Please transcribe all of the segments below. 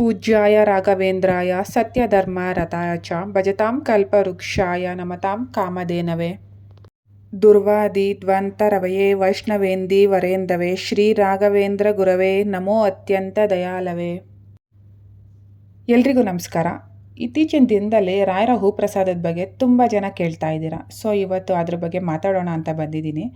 ಪೂಜ್ಯಾಯ ರಾಘವೇಂದ್ರಾಯ ಸತ್ಯಧರ್ಮರತಾಯ ಚ ಭಜತಾಂ ಕಲ್ಪವೃಕ್ಷಾಯ ನಮತಾಂ ಕಾಮಧೇನವೇ. ದುರ್ವಾದಿ ದ್ವಂತರವಯೇ ವೈಷ್ಣವೇಂದಿ ವರೇಂದವೇ ಶ್ರೀ ರಾಘವೇಂದ್ರ ಗುರವೇ ನಮೋ ಅತ್ಯಂತ ದಯಾಲವೇ. ಎಲ್ರಿಗೂ ನಮಸ್ಕಾರ. ಇತ್ತೀಚಿನ ದಿನದಲ್ಲಿ ರಾಯರ ಹೂಪ್ರಸಾದದ ಬಗ್ಗೆ ತುಂಬ ಜನ ಕೇಳ್ತಾ ಇದ್ದೀರಾ. ಸೊ ಇವತ್ತು ಅದ್ರ ಬಗ್ಗೆ ಮಾತಾಡೋಣ ಅಂತ ಬಂದಿದ್ದೀನಿ.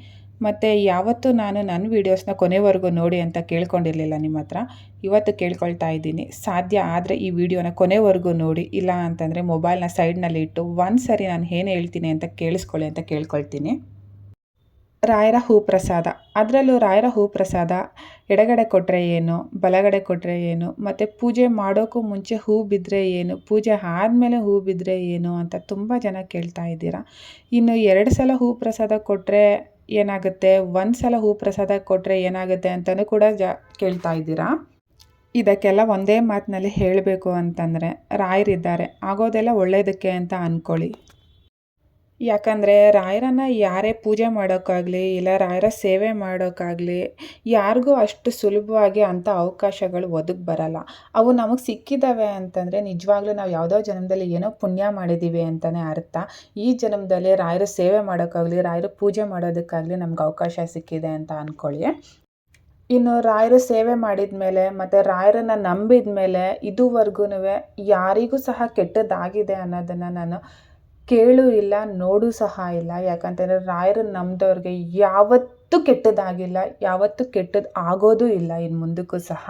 ಮತ್ತು ಯಾವತ್ತೂ ನಾನು ನನ್ನ ವೀಡಿಯೋಸ್ನ ಕೊನೆವರೆಗೂ ನೋಡಿ ಅಂತ ಕೇಳ್ಕೊಂಡಿರಲಿಲ್ಲ ನಿಮ್ಮ ಹತ್ರ. ಇವತ್ತು ಕೇಳ್ಕೊಳ್ತಾ ಇದ್ದೀನಿ. ಸಾಧ್ಯ ಆದರೆ ಈ ವಿಡಿಯೋನ ಕೊನೆವರೆಗೂ ನೋಡಿ. ಇಲ್ಲ ಅಂತಂದರೆ ಮೊಬೈಲ್ನ ಸೈಡ್ನಲ್ಲಿ ಇಟ್ಟು ಒಂದು ಸರಿ ನಾನು ಏನು ಹೇಳ್ತೀನಿ ಅಂತ ಕೇಳಿಸ್ಕೊಳ್ಳಿ ಅಂತ ಕೇಳ್ಕೊಳ್ತೀನಿ. ರಾಯರ ಹೂ ಪ್ರಸಾದ. ಅದರಲ್ಲೂ ರಾಯರ ಹೂ ಪ್ರಸಾದ. ಎಡಗಡೆ ಕೊಟ್ಟರೆ ಏನು? ಬಲಗಡೆ ಕೊಟ್ಟರೆ ಏನು? ಮತ್ತು ಪೂಜೆ ಮಾಡೋಕ್ಕೂ ಮುಂಚೆ ಹೂ ಬಿದ್ದರೆ ಏನು? ಪೂಜೆ ಆದಮೇಲೆ ಹೂ ಬಿದ್ದರೆ ಏನು ಅಂತ ತುಂಬ ಜನ ಕೇಳ್ತಾ ಇದ್ದೀರಾ. ಇನ್ನು ಎರಡು ಸಲ ಹೂ ಪ್ರಸಾದ ಕೊಟ್ಟರೆ ಏನಾಗುತ್ತೆ? ಒಂದು ಸಲ ಹೂ ಪ್ರಸಾದ ಕೊಟ್ಟರೆ ಏನಾಗುತ್ತೆ ಅಂತಲೂ ಕೂಡ ಜಾ ಕೇಳ್ತಾ ಇದ್ದೀರಾ? ಇದಕ್ಕೆಲ್ಲ ಒಂದೇ ಮಾತಿನಲ್ಲಿ ಹೇಳಬೇಕು ಅಂತಂದರೆ ರಾಯರಿದ್ದಾರೆ. ಆಗೋದೆಲ್ಲ ಒಳ್ಳೆಯದಕ್ಕೆ ಅಂತ ಅಂದ್ಕೊಳ್ಳಿ ಯಾಕಂದರೆ ರಾಯರನ್ನು ಯಾರೇ ಪೂಜೆ ಮಾಡೋಕ್ಕಾಗಲಿ ಇಲ್ಲ ರಾಯರ ಸೇವೆ ಮಾಡೋಕ್ಕಾಗಲಿ ಯಾರಿಗೂ ಅಷ್ಟು ಸುಲಭವಾಗಿ ಅಂಥ ಅವಕಾಶಗಳು ಒದಗಿ ಬರಲ್ಲ. ಅವು ನಮಗೆ ಸಿಕ್ಕಿದ್ದಾವೆ ಅಂತಂದರೆ ನಿಜವಾಗ್ಲೂ ನಾವು ಯಾವುದೋ ಜನ್ಮದಲ್ಲಿ ಏನೋ ಪುಣ್ಯ ಮಾಡಿದ್ದೀವಿ ಅಂತಲೇ ಅರ್ಥ. ಈ ಜನ್ಮದಲ್ಲಿ ರಾಯರ ಸೇವೆ ಮಾಡೋಕ್ಕಾಗಲಿ, ರಾಯರ ಪೂಜೆ ಮಾಡೋದಕ್ಕಾಗಲಿ ನಮ್ಗೆ ಅವಕಾಶ ಸಿಕ್ಕಿದೆ ಅಂತ ಅಂದ್ಕೊಳ್ಳಿ ಇನ್ನು ರಾಯರ ಸೇವೆ ಮಾಡಿದ ಮೇಲೆ ಮತ್ತು ರಾಯರನ್ನು ನಂಬಿದ ಮೇಲೆ ಇದುವರೆಗೂ ಯಾರಿಗೂ ಸಹ ಕೆಟ್ಟದಾಗಿದೆ ಅನ್ನೋದನ್ನು ನಾನು ಕೇಳು ಇಲ್ಲ, ನೋಡು ಸಹ ಇಲ್ಲ. ಯಾಕಂತಂದರೆ ರಾಯರು ನಂಬಿದವ್ರಿಗೆ ಯಾವತ್ತೂ ಕೆಟ್ಟದ್ದಾಗಿಲ್ಲ, ಯಾವತ್ತೂ ಕೆಟ್ಟದ್ದು ಆಗೋದೂ ಇಲ್ಲ ಇನ್ನು ಮುಂದಕ್ಕೂ ಸಹ.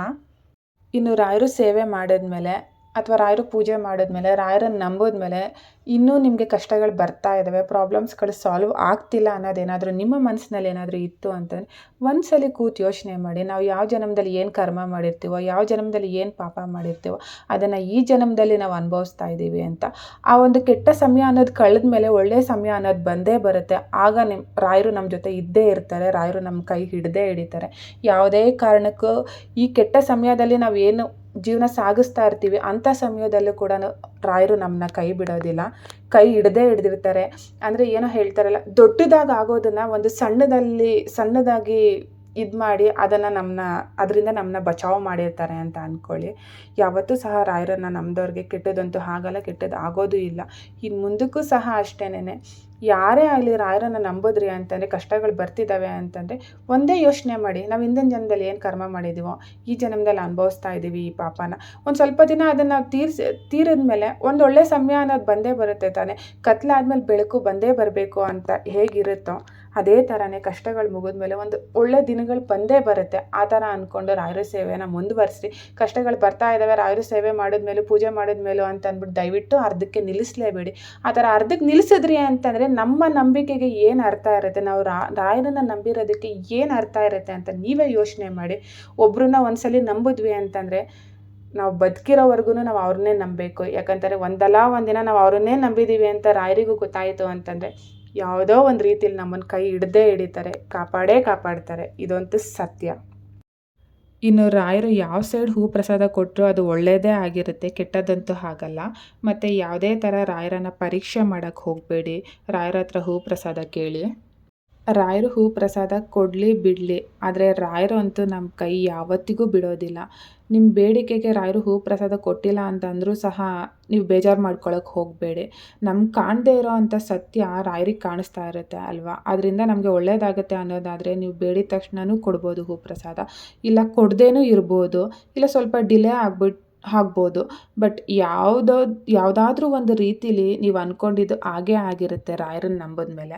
ಇನ್ನು ರಾಯರು ಸೇವೆ ಮಾಡಿದ್ಮೇಲೆ ಅಥವಾ ರಾಯರು ಪೂಜೆ ಮಾಡಿದ್ಮೇಲೆ, ರಾಯರನ್ನು ನಂಬಿದ್ಮೇಲೆ ಇನ್ನೂ ನಿಮಗೆ ಕಷ್ಟಗಳು ಬರ್ತಾ ಇದ್ದಾವೆ ಪ್ರಾಬ್ಲಮ್ಸ್ಗಳು ಸಾಲ್ವ್ ಆಗ್ತಿಲ್ಲ ಅನ್ನೋದೇನಾದರೂ ನಿಮ್ಮ ಮನಸ್ಸಿನಲ್ಲಿ ಏನಾದರೂ ಇತ್ತು ಅಂತಂದರೆ ಒಂದು ಸಲ ಕೂತು ಯೋಚನೆ ಮಾಡಿ, ನಾವು ಯಾವ ಜನ್ಮದಲ್ಲಿ ಏನು ಕರ್ಮ ಮಾಡಿರ್ತೀವೋ, ಯಾವ ಜನ್ಮದಲ್ಲಿ ಏನು ಪಾಪ ಮಾಡಿರ್ತೀವೋ ಅದನ್ನು ಈ ಜನ್ಮದಲ್ಲಿ ನಾವು ಅನುಭವಿಸ್ತಾ ಇದ್ದೀವಿ ಅಂತ ಆ ಒಂದು ಕೆಟ್ಟ ಸಮಯ ಅನ್ನೋದು ಕಳೆದ ಮೇಲೆ ಒಳ್ಳೆಯ ಸಮಯ ಅನ್ನೋದು ಬಂದೇ ಬರುತ್ತೆ. ಆಗ ನಿಮ್ಮ ರಾಯರು ನಮ್ಮ ಜೊತೆ ಇದ್ದೇ ಇರ್ತಾರೆ, ರಾಯರು ನಮ್ಮ ಕೈ ಹಿಡ್ದೇ ಹಿಡಿತಾರೆ. ಯಾವುದೇ ಕಾರಣಕ್ಕೂ ಈ ಕೆಟ್ಟ ಸಮಯದಲ್ಲಿ ನಾವು ಏನು ಜೀವನ ಸಾಗಿಸ್ತಾ ಇರ್ತೀವಿ, ಅಂಥ ಸಮಯದಲ್ಲೂ ಕೂಡ ರಾಯರು ನಮ್ಮನ್ನ ಕೈ ಬಿಡೋದಿಲ್ಲ. ಕೈ ಹಿಡ್ದೇ ಹಿಡ್ದಿರ್ತಾರೆ. ಅಂದರೆ ಏನೋ ಹೇಳ್ತಾರಲ್ಲ, ದೊಡ್ಡದಾಗಿ ಆಗೋದನ್ನು ಒಂದು ಸಣ್ಣದಲ್ಲಿ, ಸಣ್ಣದಾಗಿ ಇದು ಮಾಡಿ ಅದನ್ನು ನಮ್ಮನ್ನ ಅದರಿಂದ ನಮ್ಮನ್ನ ಬಚಾವ್ ಮಾಡಿರ್ತಾರೆ ಅಂತ ಅಂದ್ಕೊಳ್ಳಿ ಯಾವತ್ತೂ ಸಹ ರಾಯರನ್ನು ನಮ್ಮದವ್ರಿಗೆ ಕೆಟ್ಟದಂತೂ ಆಗಲ್ಲ ಕೆಟ್ಟದ್ದು ಆಗೋದು ಇಲ್ಲ. ಇನ್ನು ಮುಂದಕ್ಕೂ ಸಹ ಅಷ್ಟೇನೆ ಯಾರೇ ಆಗಲಿ ರಾಯರನ್ನು ನಂಬೋದ್ರಿ ಅಂತಂದರೆ, ಕಷ್ಟಗಳು ಬರ್ತಿದ್ದಾವೆ ಅಂತಂದರೆ ಒಂದೇ ಯೋಚನೆ ಮಾಡಿ. ನಾವು ಹಿಂದಿನ ಜನ್ಮದಲ್ಲಿ ಏನು ಕರ್ಮ ಮಾಡಿದ್ದೀವೋ ಈ ಜನ್ಮದಲ್ಲಿ ಅನುಭವಿಸ್ತಾ ಇದ್ದೀವಿ ಈ ಪಾಪನ. ಒಂದು ಸ್ವಲ್ಪ ದಿನ ಅದನ್ನು ತೀರಿಸಿ ತೀರಿದ ಮೇಲೆ ಒಂದು ಒಳ್ಳೆ ಸಮಯ ಅನ್ನೋದು ಬಂದೇ ಬರುತ್ತೆ ತಾನೆ. ಕತ್ಲಾದ್ಮೇಲೆ ಬೆಳಕು ಬಂದೇ ಬರಬೇಕು ಅಂತ ಹೇಗಿರುತ್ತೋ ಅದೇ ಥರನೇ ಕಷ್ಟಗಳು ಮುಗಿದ್ಮೇಲೆ ಒಂದು ಒಳ್ಳೆ ದಿನಗಳು ಬಂದೇ ಬರುತ್ತೆ. ಆ ಥರ ಅಂದ್ಕೊಂಡು ರಾಯರ ಸೇವೆನ ಮುಂದುವರಿಸ್ರಿ. ಕಷ್ಟಗಳು ಬರ್ತಾ ಇದ್ದಾವೆ, ರಾಯರ ಸೇವೆ ಮಾಡಿದ್ಮೇಲೆ ಪೂಜೆ ಮಾಡಿದ್ಮೇಲೂ ಅಂತ ಅಂದ್ಬಿಟ್ಟು ದಯವಿಟ್ಟು ಅರ್ಧಕ್ಕೆ ನಿಲ್ಲಿಸಲೇಬೇಡಿ. ಆ ಥರ ಅರ್ಧಕ್ಕೆ ನಿಲ್ಲಿಸಿದ್ರಿ ಅಂತಂದರೆ ನಮ್ಮ ನಂಬಿಕೆಗೆ ಏನು ಅರ್ಥ ಇರುತ್ತೆ? ನಾವು ರಾಯರನ್ನು ನಂಬಿರೋದಕ್ಕೆ ಏನು ಅರ್ಥ ಇರುತ್ತೆ ಅಂತ ನೀವೇ ಯೋಚನೆ ಮಾಡಿ. ಒಬ್ರನ್ನ ಒಂದ್ಸಲಿ ನಂಬಿದ್ವಿ ಅಂತಂದರೆ ನಾವು ಬದುಕಿರೋವರೆಗೂ ನಾವು ಅವ್ರನ್ನೇ ನಂಬಬೇಕು. ಯಾಕಂತಾರೆ ಒಂದಲ್ಲ ಒಂದಿನ ನಾವು ಅವ್ರನ್ನೇ ನಂಬಿದ್ದೀವಿ ಅಂತ ರಾಯರಿಗೂ ಗೊತ್ತಾಯಿತು ಅಂತಂದರೆ ಯಾವುದೋ ಒಂದು ರೀತಿಯಲ್ಲಿ ನಮ್ಮನ್ನು ಕೈ ಹಿಡ್ದೇ ಹಿಡಿತಾರೆ, ಕಾಪಾಡೇ ಕಾಪಾಡ್ತಾರೆ. ಇದಂತೂ ಸತ್ಯ. ಇನ್ನು ರಾಯರು ಯಾವ ಸೈಡ್ ಹೂ ಪ್ರಸಾದ ಕೊಟ್ಟರು ಅದು ಒಳ್ಳೆಯದೇ ಆಗಿರುತ್ತೆ, ಕೆಟ್ಟದಂತೂ ಆಗಲ್ಲ ಮತ್ತು ಯಾವುದೇ ಥರ ರಾಯರನ್ನು ಪರೀಕ್ಷೆ ಮಾಡೋಕ್ಕೆ ಹೋಗಬೇಡಿ. ರಾಯರ ಹತ್ರ ಹೂ ಪ್ರಸಾದ ಕೇಳಿ. ರಾಯರು ಹೂ ಪ್ರಸಾದ ಕೊಡಲಿ ಬಿಡಲಿ, ಆದರೆ ರಾಯರು ಅಂತೂ ನಮ್ಮ ಕೈ ಯಾವತ್ತಿಗೂ ಬಿಡೋದಿಲ್ಲ. ನಿಮ್ಮ ಬೇಡಿಕೆಗೆ ರಾಯರು ಹೂ ಪ್ರಸಾದ ಕೊಟ್ಟಿಲ್ಲ ಅಂತಂದರೂ ಸಹ ನೀವು ಬೇಜಾರು ಮಾಡ್ಕೊಳಕ್ಕೆ ಹೋಗಬೇಡಿ. ನಮ್ಗೆ ಕಾಣದೇ ಇರೋ ಅಂಥ ಸತ್ಯ ರಾಯರಿಗೆ ಕಾಣಿಸ್ತಾ ಇರುತ್ತೆ ಅಲ್ವಾ? ಅದರಿಂದ ನಮಗೆ ಒಳ್ಳೆಯದಾಗುತ್ತೆ ಅನ್ನೋದಾದರೆ ನೀವು ಬೇಡಿದ ತಕ್ಷಣವೂ ಕೊಡ್ಬೋದು ಹೂ ಪ್ರಸಾದ ಇಲ್ಲ ಕೊಡದೇನೂ ಇರ್ಬೋದು, ಇಲ್ಲ ಸ್ವಲ್ಪ ಡಿಲೇ ಆಗ್ಬಿಟ್ಟು ಆಗ್ಬೋದು, ಬಟ್ ಯಾವುದೋ, ಯಾವುದಾದ್ರೂ ಒಂದು ರೀತಿಲಿ ನೀವು ಅಂದ್ಕೊಂಡಿದ್ದು ಹಾಗೇ ಆಗಿರುತ್ತೆ ರಾಯರನ್ನ ನಂಬಿದ್ಮೇಲೆ.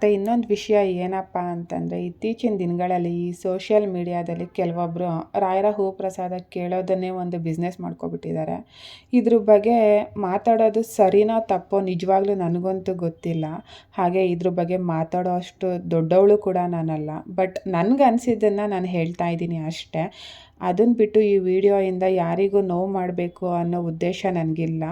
ಮತ್ತು ಇನ್ನೊಂದು ವಿಷಯ ಏನಪ್ಪ ಅಂತಂದರೆ, ಇತ್ತೀಚಿನ ದಿನಗಳಲ್ಲಿ ಈ ಸೋಷಿಯಲ್ ಮೀಡಿಯಾದಲ್ಲಿ ಕೆಲವೊಬ್ಬರು ರಾಯರ ಹೂ ಪ್ರಸಾದ ಕೇಳೋದನ್ನೇ ಒಂದು ಬಿಸ್ನೆಸ್ ಮಾಡ್ಕೊಬಿಟ್ಟಿದ್ದಾರೆ ಇದ್ರ ಬಗ್ಗೆ ಮಾತಾಡೋದು ಸರಿನೋ ತಪ್ಪೋ ನಿಜವಾಗ್ಲೂ ನನಗಂತೂ ಗೊತ್ತಿಲ್ಲ. ಹಾಗೆ ಇದ್ರ ಬಗ್ಗೆ ಮಾತಾಡೋ ಅಷ್ಟು ದೊಡ್ಡವಳು ಕೂಡ ನಾನಲ್ಲ. ಬಟ್ ನನಗೆ ಅನಿಸಿದ್ದನ್ನು ನಾನು ಹೇಳ್ತಾ ಇದ್ದೀನಿ ಅಷ್ಟೇ. ಅದನ್ನು ಬಿಟ್ಟು ಈ ವಿಡಿಯೋಯಿಂದ ಯಾರಿಗೂ ನೋವು ಮಾಡಬೇಕು ಅನ್ನೋ ಉದ್ದೇಶ ನನಗಿಲ್ಲ.